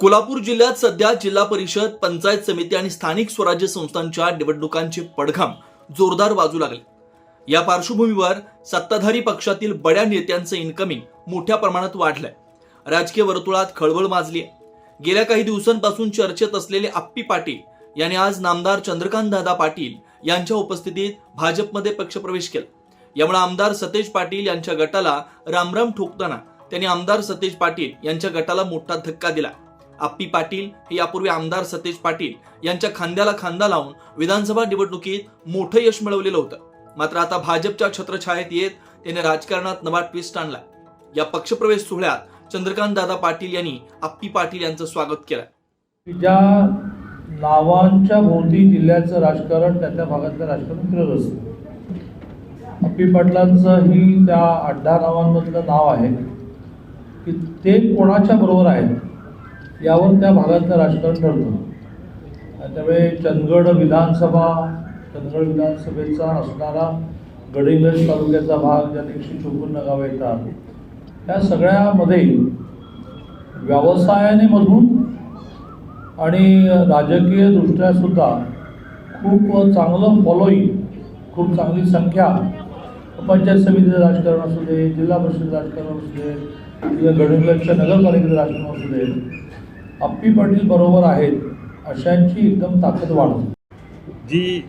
कोल्हापूर जिल्ह्यात सध्या जिल्हा परिषद पंचायत समिती आणि स्थानिक स्वराज्य संस्थांच्या निवडणुकांचे पडघाम जोरदार वाजू लागले. या पार्श्वभूमीवर सत्ताधारी पक्षातील बड्या नेत्यांचं इन्कमिंग मोठ्या प्रमाणात वाढलंय. राजकीय वर्तुळात खळबळ माजली गेल्या काही दिवसांपासून चर्चेत असलेले आप्पी पाटील यांनी आज नामदार चंद्रकांत दादा पाटील यांच्या उपस्थितीत भाजपमध्ये पक्षप्रवेश केला. यामुळे आमदार सतेज पाटील यांच्या गटाला रामराम ठोकताना त्यांनी आमदार सतेज पाटील यांच्या गटाला मोठा धक्का दिला. आप्पी पाटील हे यापूर्वी आमदार सतेज पाटील यांच्या खांद्याला खांदा लावून विधानसभा निवडणुकीत मोठं यश मिळवलेलं होतं. मात्र आता भाजपच्या छत्रछायेत येत त्याने राजकारणात नवा ट्विस्ट आणला या पक्षप्रवेश सोहळ्यात चंद्रकांत दादा पाटील यांनी आप्पी पाटील यांचं स्वागत केलं ज्या नावांच्या भोवती जिल्ह्याचं राजकारण त्या त्या भागातलं राजकारण फिरत असतं. आप्पी पाटलांचं ही त्या अड्डा नावांमधलं नाव आहे की ते कोणाच्या बरोबर आहेत? यावर त्या भागातलं राजकारण ठरतं त्यामुळे चंदगड विधानसभा चंदगड विधानसभेचा असणारा गडिंग्लज तालुक्याचा भाग ज्या दिवशी चोपन्न गावं येतात. या सगळ्यामध्ये व्यवसायाने मधून आणि राजकीय दृष्ट्या सुद्धा खूप चांगलं फॉलोईंग खूप चांगली संख्या पंचायत समितीचं राजकारण असू दे जिल्हा परिषद राजकारण असू दे किंवा गडिंग्लजच्या नगरपालिकेचं राजकारण असू दे अप्पी पाटील बरोबर आहेत अशांची एकदम ताकद वाढते. जी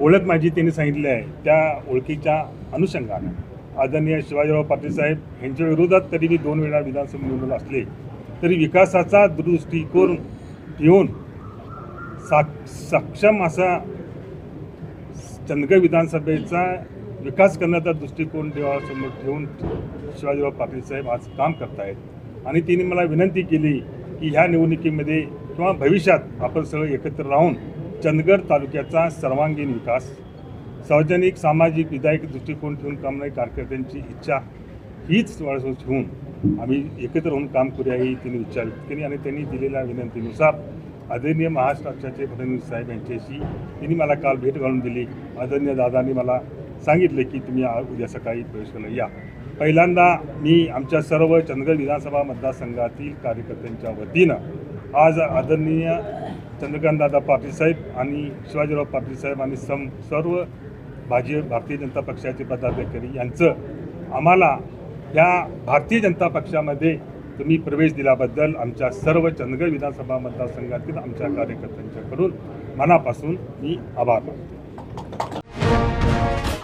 ओळख माझी त्यांनी सांगितली आहे त्या ओळखीच्या अनुषंगानं. आदरणीय शिवाजीराव पाटील साहेब यांच्या विरोधात तरी मी दोन वेळा विधानसभा निवडून असले तरी विकासाचा दृष्टिकोन घेऊन सा सक्षम असा चंदगड विधानसभेचा विकास करण्याचा दृष्टिकोन देवासमोर ठेवून शिवाजीराव पाटील साहेब आज काम करतायत. आणि तिने मला विनंती केली की ह्या निवडणुकीमध्ये किंवा भविष्यात आपण सगळं एकत्र राहून चंदगड तालुक्याचा सर्वांगीण विकास सार्वजनिक सामाजिक विधायक दृष्टिकोन ठेवून नाही कार्यकर्त्यांची इच्छा हीच ठेवून आम्ही एकत्र होऊन काम करूया ही त्यांनी इच्छा व्यक्त केली आणि त्यांनी दिलेल्या विनंतीनुसार आदरणीय महाराष्ट्र पक्षाचे फडणवीस साहेब यांच्याशी त्यांनी मला काल भेट घालून दिली. आदरणीय दादांनी मला सांगितले की तुम्ही उद्या सकाळी प्रवेश करायला या. पहिल्यांदा मी आमच्या सर्व चंदगड विधानसभा मतदारसंघातील कार्यकर्त्यांच्या वतीनं आज आदरणीय चंद्रकांतदादा पाटीलसाहेब आणि शिवाजीराव पाटीलसाहेब आणि सम सर्व भाजी भारतीय जनता पक्षाचे पदाधिकारी यांचं आम्हाला या भारतीय जनता पक्षामध्ये तुम्ही प्रवेश दिल्याबद्दल आमच्या सर्व चंदगड विधानसभा मतदारसंघातील आमच्या कार्यकर्त्यांच्याकडून मनापासून मी आभार मानतो.